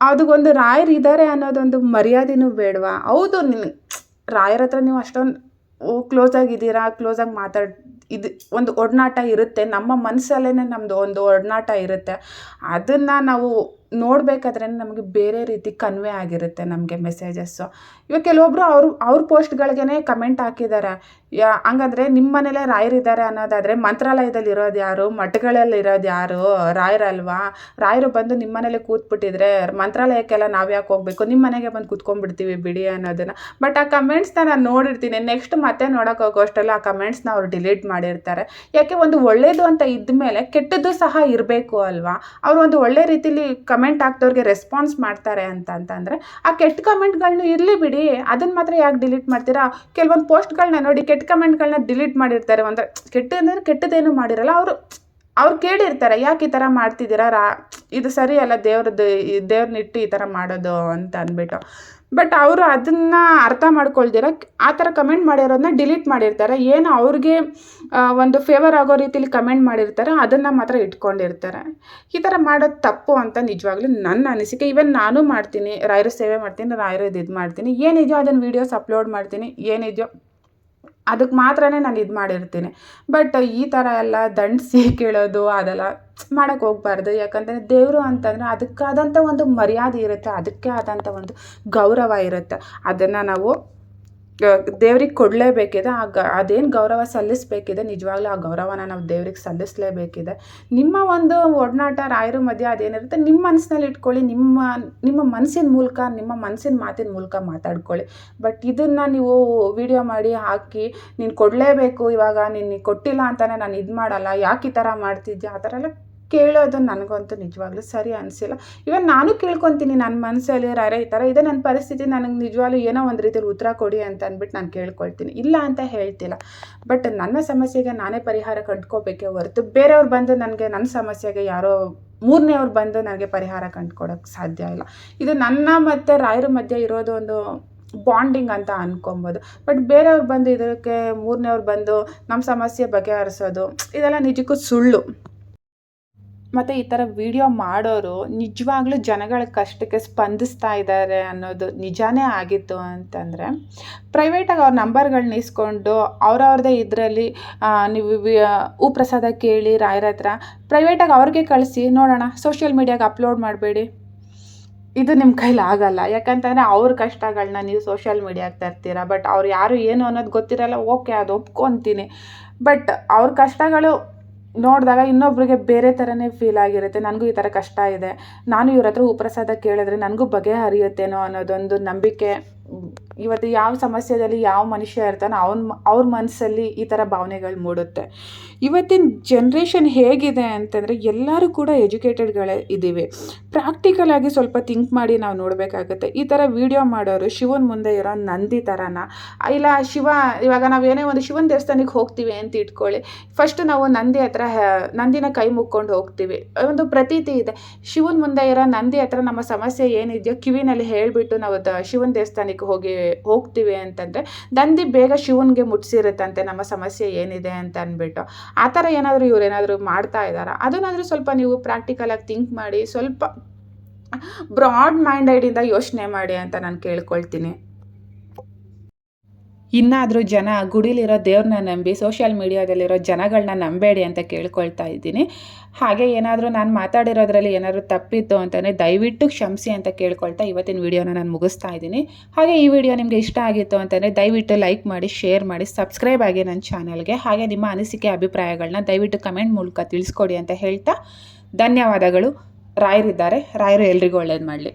ಅದಕ್ಕೊಂದು ರಾಯರು ಇದ್ದಾರೆ ಅನ್ನೋದೊಂದು ಮರ್ಯಾದೆನೂ ಬೇಡವಾ? ಹೌದು, ನಿನ್, ರಾಯರ ಹತ್ರ ನೀವು ಅಷ್ಟೊಂದು ಕ್ಲೋಸ್ ಆಗಿದ್ದೀರಾ? ಕ್ಲೋಸಾಗಿ ಮಾತಾಡ್ ಇದು ಒಂದು ಒಡನಾಟ ಇರುತ್ತೆ. ನಮ್ಮ ಮನಸ್ಸಲ್ಲೇ ನಮ್ಮದು ಒಂದು ಒಡನಾಟ ಇರುತ್ತೆ. ಅದನ್ನು ನಾವು ನೋಡಬೇಕಾದ್ರೆ ನಮಗೆ ಬೇರೆ ರೀತಿ ಕನ್ವೆ ಆಗಿರುತ್ತೆ ನಮಗೆ ಮೆಸೇಜಸ್ಸು ಇವಾಗ ಕೆಲವೊಬ್ಬರು ಅವರು, ಅವ್ರ ಪೋಸ್ಟ್ಗಳಿಗೇ ಕಮೆಂಟ್ ಹಾಕಿದ್ದಾರೆ. ಯಾ, ಹಂಗಂದ್ರೆ ನಿಮ್ಮ ಮನೇಲೇ ರಾಯರಿದ್ದಾರೆ ಅನ್ನೋದಾದರೆ ಮಂತ್ರಾಲಯದಲ್ಲಿ ಇರೋದು ಯಾರು? ಮಠಗಳಲ್ಲಿ ಇರೋದು ಯಾರು? ರಾಯರಲ್ವಾ? ರಾಯರು ಬಂದು ನಿಮ್ಮ ಮನೇಲೆ ಕೂತ್ಬಿಟ್ಟಿದ್ರೆ ಮಂತ್ರಾಲಯಕ್ಕೆಲ್ಲ ನಾವು ಯಾಕೆ ಹೋಗಬೇಕು? ನಿಮ್ಮ ಮನೆಗೆ ಬಂದು ಕೂತ್ಕೊಂಡ್ಬಿಡ್ತೀವಿ ಬಿಡಿ ಅನ್ನೋದನ್ನು. ಬಟ್ ಆ ಕಮೆಂಟ್ಸ್ನ ನಾನು ನೋಡಿರ್ತೀನಿ. ನೆಕ್ಸ್ಟ್ ಮತ್ತೆ ನೋಡೋಕೆ ಹೋಗೋ ಅಷ್ಟೆಲ್ಲ ಆ ಕಮೆಂಟ್ಸ್ನ ಅವ್ರು ಡಿಲೀಟ್ ಮಾಡಿರ್ತಾರೆ. ಯಾಕೆ ಒಂದು ಒಳ್ಳೆಯದು ಅಂತ ಇದ್ದ ಮೇಲೆ ಕೆಟ್ಟದ್ದು ಸಹ ಇರಬೇಕು ಅಲ್ವಾ? ಅವರು ಒಂದು ಒಳ್ಳೆ ರೀತಿಲಿ ಕಮೆಂಟ್ ಹಾಕ್ದವ್ರಿಗೆ ರೆಸ್ಪಾನ್ಸ್ ಮಾಡ್ತಾರೆ ಅಂತ, ಅಂತಂದರೆ ಆ ಕೆಟ್ಟ ಕಮೆಂಟ್ಗಳನ್ನೂ ಇರಲಿ ಬಿಡಿ. ಅದನ್ನು ಮಾತ್ರ ಯಾಕೆ ಡಿಲೀಟ್ ಮಾಡ್ತೀರಾ? ಕೆಲವೊಂದು ಪೋಸ್ಟ್ಗಳನ್ನ ನೋಡಿ ಕೆಟ್ಟ ಕಮೆಂಟ್ಗಳನ್ನ ಡಿಲೀಟ್ ಮಾಡಿರ್ತಾರೆ. ಅಂದರೆ ಕೆಟ್ಟ ಅಂದರೆ ಕೆಟ್ಟದೇನು ಮಾಡಿರಲ್ಲ, ಅವರು ಅವ್ರು ಕೇಳಿರ್ತಾರೆ, ಯಾಕೆ ಈ ಥರ ಮಾಡ್ತಿದ್ದೀರಾ? ರಾ, ಇದು ಸರಿ ಅಲ್ಲ, ದೇವ್ರದ್ದು ದೇವ್ರನ್ನಿಟ್ಟು ಈ ಥರ ಮಾಡೋದು ಅಂತ ಅಂದ್ಬಿಟ್ಟು. ಬಟ್ ಅವರು ಅದನ್ನು ಅರ್ಥ ಮಾಡ್ಕೊಳ್ದಿರ, ಆ ಥರ ಕಮೆಂಟ್ ಮಾಡಿರೋದನ್ನ ಡಿಲೀಟ್ ಮಾಡಿರ್ತಾರೆ. ಏನು ಅವ್ರಿಗೆ ಒಂದು ಫೇವರ್ ಆಗೋ ರೀತಿಲಿ ಕಮೆಂಟ್ ಮಾಡಿರ್ತಾರೆ, ಅದನ್ನು ಮಾತ್ರ ಇಟ್ಕೊಂಡಿರ್ತಾರೆ. ಈ ಥರ ಮಾಡೋದು ತಪ್ಪು ಅಂತ ನಿಜವಾಗ್ಲೂ ನನ್ನ ಅನಿಸಿಕೆ. ಇವನ್ ನಾನು ಮಾಡ್ತೀನಿ, ರಾಯರ ಸೇವೆ ಮಾಡ್ತೀನಿ ರಾಯರದ್ದು ಇದು ಮಾಡ್ತೀನಿ. ಏನಿದೆಯೋ ಅದನ್ನು ವೀಡಿಯೋಸ್ ಅಪ್ಲೋಡ್ ಮಾಡ್ತೀನಿ, ಏನಿದೆಯೋ ಅದಕ್ಕೆ ಮಾತ್ರನೇ ನಾನು ಇದು ಮಾಡಿರ್ತೀನಿ. ಬಟ್ ಈ ಥರ ಎಲ್ಲ ದಂಡಿಸಿ ಕೇಳೋದು ಅದೆಲ್ಲ ಮಾಡೋಕ್ಕೆ ಹೋಗ್ಬಾರ್ದು. ಯಾಕಂದರೆ ದೇವರು ಅಂತಂದರೆ ಅದಕ್ಕಾದಂಥ ಒಂದು ಮರ್ಯಾದೆ ಇರುತ್ತೆ. ಅದಕ್ಕೆ ಆದಂಥ ಒಂದು ಗೌರವ ಇರುತ್ತೆ. ಅದನ್ನು ನಾವು ದೇವ್ರಿಗೆ ಕೊಡಲೇಬೇಕಿದೆ. ಆ ಗ, ಅದೇನು ಗೌರವ ಸಲ್ಲಿಸಬೇಕಿದೆ? ನಿಜವಾಗ್ಲೂ ಆ ಗೌರವನ ನಾವು ದೇವ್ರಿಗೆ ಸಲ್ಲಿಸಲೇಬೇಕಿದೆ. ನಿಮ್ಮ ಒಂದು ಒಡನಾಟ ರಾಯರ ಮಧ್ಯೆ ಅದೇನಿರುತ್ತೆ? ನಿಮ್ಮ ಮನಸ್ಸಿನಲ್ಲಿ ಇಟ್ಕೊಳ್ಳಿ. ನಿಮ್ಮ ನಿಮ್ಮ ಮನಸ್ಸಿನ ಮೂಲಕ, ನಿಮ್ಮ ಮನಸ್ಸಿನ ಮಾತಿನ ಮೂಲಕ ಮಾತಾಡ್ಕೊಳ್ಳಿ. ಬಟ್ ಇದನ್ನು ನೀವು ವಿಡಿಯೋ ಮಾಡಿ ಹಾಕಿ, ನೀನು ಕೊಡಲೇಬೇಕು ಇವಾಗ, ನೀನು ಕೊಟ್ಟಿಲ್ಲ ಅಂತಲೇ ನಾನು ಇದು ಮಾಡಲ್ಲ ಯಾಕೆ ಈ ಥರ ಮಾಡ್ತಿದ್ಯಾ? ಆ ಥರ ಎಲ್ಲ ಕೇಳೋದು ನನಗಂತೂ ನಿಜವಾಗ್ಲೂ ಸರಿ ಅನಿಸಿಲ್ಲ. ಇವನ್ ನಾನು ಕೇಳ್ಕೊತೀನಿ ನನ್ನ ಮನಸ್ಸಲ್ಲಿ ಅರೆ ಈ ಥರ ಇದೆ ನನ್ನ ಪರಿಸ್ಥಿತಿ ನನಗೆ ನಿಜವಾಗ್ಲೂ ಏನೋ ಒಂದು ರೀತಿಯಲ್ಲಿ ಉತ್ತರ ಕೊಡಿ ಅಂತ ಅಂದ್ಬಿಟ್ಟು ನಾನು ಕೇಳ್ಕೊಳ್ತೀನಿ. ಇಲ್ಲ ಅಂತ ಹೇಳ್ತಿಲ್ಲ. ಬಟ್ ನನ್ನ ಸಮಸ್ಯೆಗೆ ನಾನೇ ಪರಿಹಾರ ಕಂಡ್ಕೋಬೇಕೇ ಹೊರತು ಬೇರೆಯವ್ರು ಬಂದು ನನಗೆ ನನ್ನ ಸಮಸ್ಯೆಗೆ ಯಾರೋ ಮೂರನೇವ್ರು ಬಂದು ನನಗೆ ಪರಿಹಾರ ಕಂಡುಕೊಡೋಕ್ಕೆ ಸಾಧ್ಯ ಇಲ್ಲ. ಇದು ನನ್ನ ಮತ್ತು ರಾಯರ ಮಧ್ಯೆ ಇರೋದು ಒಂದು ಬಾಂಡಿಂಗ್ ಅಂತ ಅನ್ಕೊಬೋದು. ಬಟ್ ಬೇರೆಯವ್ರು ಬಂದು ಇದಕ್ಕೆ ಮೂರನೇವ್ರು ಬಂದು ನಮ್ಮ ಸಮಸ್ಯೆ ಬಗೆಹರಿಸೋದು, ಇದೆಲ್ಲ ನಿಜಕ್ಕೂ ಸುಳ್ಳು. ಮತ್ತು ಈ ಥರ ವಿಡಿಯೋ ಮಾಡೋರು ನಿಜವಾಗ್ಲೂ ಜನಗಳ ಕಷ್ಟಕ್ಕೆ ಸ್ಪಂದಿಸ್ತಾ ಇದ್ದಾರೆ ಅನ್ನೋದು ನಿಜಾನೇ ಆಗಿತ್ತು ಅಂತಂದರೆ ಪ್ರೈವೇಟಾಗಿ ಅವ್ರ ನಂಬರ್ಗಳನ್ನ ಇಸ್ಕೊಂಡು ಅವ್ರವ್ರದ್ದೇ ಇದರಲ್ಲಿ ನೀವು ಹೂ ಪ್ರಸಾದ ಕೇಳಿ, ರಾಯರ ಹತ್ರ ಪ್ರೈವೇಟಾಗಿ ಅವ್ರಿಗೆ ಕಳಿಸಿ, ನೋಡೋಣ ಸೋಷಿಯಲ್ ಮೀಡಿಯಾಗೆ ಅಪ್ಲೋಡ್ ಮಾಡಬೇಡಿ. ಇದು ನಿಮ್ಮ ಕೈಲಿ ಆಗಲ್ಲ. ಯಾಕಂತಂದರೆ ಅವ್ರ ಕಷ್ಟಗಳನ್ನ ನೀವು ಸೋಷಿಯಲ್ ಮೀಡಿಯಾಗೆ ತರ್ತೀರ. ಬಟ್ ಅವ್ರು ಯಾರು ಏನು ಅನ್ನೋದು ಗೊತ್ತಿರಲ್ಲ, ಓಕೆ, ಅದು ಒಪ್ಕೊತೀನಿ. ಬಟ್ ಅವ್ರ ಕಷ್ಟಗಳು ನೋಡಿದಾಗ ಇನ್ನೊಬ್ರಿಗೆ ಬೇರೆ ಥರನೇ ಫೀಲ್ ಆಗಿರುತ್ತೆ. ನನಗೂ ಈ ಥರ ಕಷ್ಟ ಇದೆ. ನಾನು ಇವ್ರ ಹತ್ರ ಉಪ್ರಸಾದ ಕೇಳಿದ್ರೆ ನನಗೂ ಬಗೆಹರಿಯುತ್ತೇನೋ ಅನ್ನೋದೊಂದು ನಂಬಿಕೆ ಇವತ್ತು ಯಾವ ಸಮಸ್ಯೆದಲ್ಲಿ ಯಾವ ಮನುಷ್ಯ ಇರ್ತಾನೋ ಅವನ ಅವ್ರ ಮನಸ್ಸಲ್ಲಿ ಈ ಥರ ಭಾವನೆಗಳು ಮೂಡುತ್ತೆ. ಇವತ್ತಿನ ಜನ್ರೇಷನ್ ಹೇಗಿದೆ ಅಂತಂದರೆ ಎಲ್ಲರೂ ಕೂಡ ಎಜುಕೇಟೆಡ್ಗಳೇ ಇದ್ದೀವಿ. ಪ್ರಾಕ್ಟಿಕಲ್ ಆಗಿ ಸ್ವಲ್ಪ ಥಿಂಕ್ ಮಾಡಿ ನಾವು ನೋಡಬೇಕಾಗುತ್ತೆ. ಈ ಥರ ವಿಡಿಯೋ ಮಾಡೋರು ಶಿವನ ಮುಂದೆ ಇರೋ ನಂದಿ ಥರನ ಇಲ್ಲ ಶಿವ, ಇವಾಗ ನಾವು ಏನೇ ಒಂದು ಶಿವನ ದೇವಸ್ಥಾನಕ್ಕೆ ಹೋಗ್ತೀವಿ ಅಂತ ಇಟ್ಕೊಳ್ಳಿ. ಫಸ್ಟ್ ನಾವು ನಂದಿ ಹತ್ರ ನಂದಿನ ಕೈ ಮುಕ್ಕೊಂಡು ಹೋಗ್ತೀವಿ. ಒಂದು ಪ್ರತೀತಿ ಇದೆ. ಶಿವನ ಮುಂದೆ ಇರೋ ನಂದಿ ಹತ್ರ ನಮ್ಮ ಸಮಸ್ಯೆ ಏನಿದೆಯೋ ಕಿವಿನಲ್ಲಿ ಹೇಳಿಬಿಟ್ಟು ನಾವು ಶಿವನ ದೇವಸ್ಥಾನಕ್ಕೆ ಹೋಗಿ ಹೋಗ್ತೀವಿ ಅಂತಂದರೆ ದಂದಿ ಬೇಗ ಶಿವನಿಗೆ ಮುಟ್ಸಿರುತ್ತಂತೆ, ನಮ್ಮ ಸಮಸ್ಯೆ ಏನಿದೆ ಅಂತ ಅಂದ್ಬಿಟ್ಟು. ಆ ಥರ ಏನಾದರೂ ಇವ್ರು ಏನಾದರೂ ಮಾಡ್ತಾ ಇದ್ದಾರಾ? ಅದನ್ನಾದರೂ ಸ್ವಲ್ಪ ನೀವು ಪ್ರಾಕ್ಟಿಕಲಾಗಿ ಥಿಂಕ್ ಮಾಡಿ, ಸ್ವಲ್ಪ ಬ್ರಾಡ್ ಮೈಂಡೆಡಿಂದ ಯೋಚನೆ ಮಾಡಿ ಅಂತ ನಾನು ಕೇಳ್ಕೊಳ್ತೀನಿ. ಇನ್ನಾದರೂ ಜನ ಗುಡಿಲಿರೋ ದೇವ್ರನ್ನ ನಂಬಿ ಸೋಷಿಯಲ್ ಮೀಡಿಯಾದಲ್ಲಿರೋ ಜನಗಳನ್ನ ನಂಬೇಡಿ ಅಂತ ಕೇಳ್ಕೊಳ್ತಾ ಇದ್ದೀನಿ. ಹಾಗೆ ಏನಾದರೂ ನಾನು ಮಾತಾಡಿರೋದ್ರಲ್ಲಿ ಏನಾದರೂ ತಪ್ಪಿತ್ತು ಅಂತಲೇ ದಯವಿಟ್ಟು ಕ್ಷಮಿಸಿ ಅಂತ ಕೇಳ್ಕೊಳ್ತಾ ಇವತ್ತಿನ ವಿಡಿಯೋನ ನಾನು ಮುಗಿಸ್ತಾ ಇದ್ದೀನಿ. ಹಾಗೆ ಈ ವಿಡಿಯೋ ನಿಮಗೆ ಇಷ್ಟ ಆಗಿತ್ತು ಅಂತಂದರೆ ದಯವಿಟ್ಟು ಲೈಕ್ ಮಾಡಿ ಶೇರ್ ಮಾಡಿ ಸಬ್ಸ್ಕ್ರೈಬ್ ಆಗಿ ನನ್ನ ಚಾನಲ್ಗೆ ಹಾಗೆ ನಿಮ್ಮ ಅನಿಸಿಕೆ ಅಭಿಪ್ರಾಯಗಳನ್ನ ದಯವಿಟ್ಟು ಕಮೆಂಟ್ ಮೂಲಕ ತಿಳಿಸ್ಕೊಡಿ ಅಂತ ಹೇಳ್ತಾ ಧನ್ಯವಾದಗಳು. ರಾಯರಿದ್ದಾರೆ. ರಾಯರು ಎಲ್ರಿಗೂ ಒಳ್ಳೇದು ಮಾಡಲಿ.